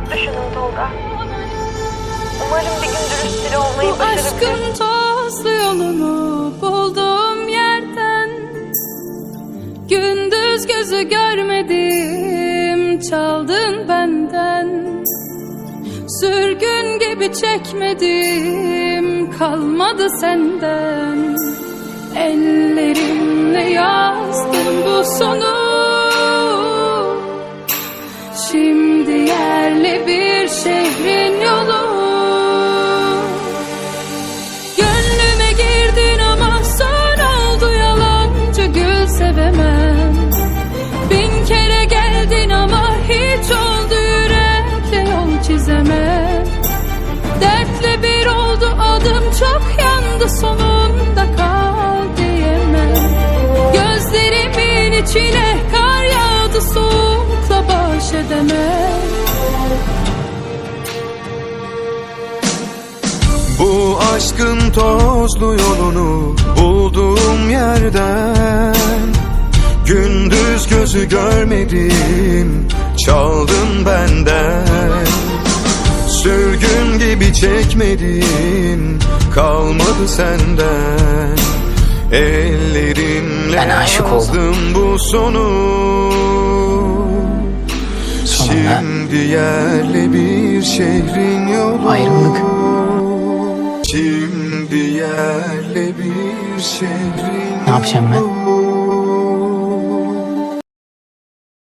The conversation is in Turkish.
çok düşündüm Tolga. Umarım bir gün dürüst biri olmayı Bu aşkın tozlu yolunu bulduğum yerden Gündüz gözü görmedim çaldın benden. Sürgün gibi çekmedim kalmadı senden. Ellerimle yazdım bu sonu İçine kar yağdı soğukla baş edemem Bu aşkın tozlu yolunu bulduğum yerden Gündüz gözü görmedim çaldın benden. Sürgün gibi çekmedim kalmadı senden. Ellerimle Ben aşık oldum. bu sonu Sonunda Şimdi yerli bir şehrin yolu Ayrılık. Şimdi yerli bir şehrin Ne yapacağım ben? yolu.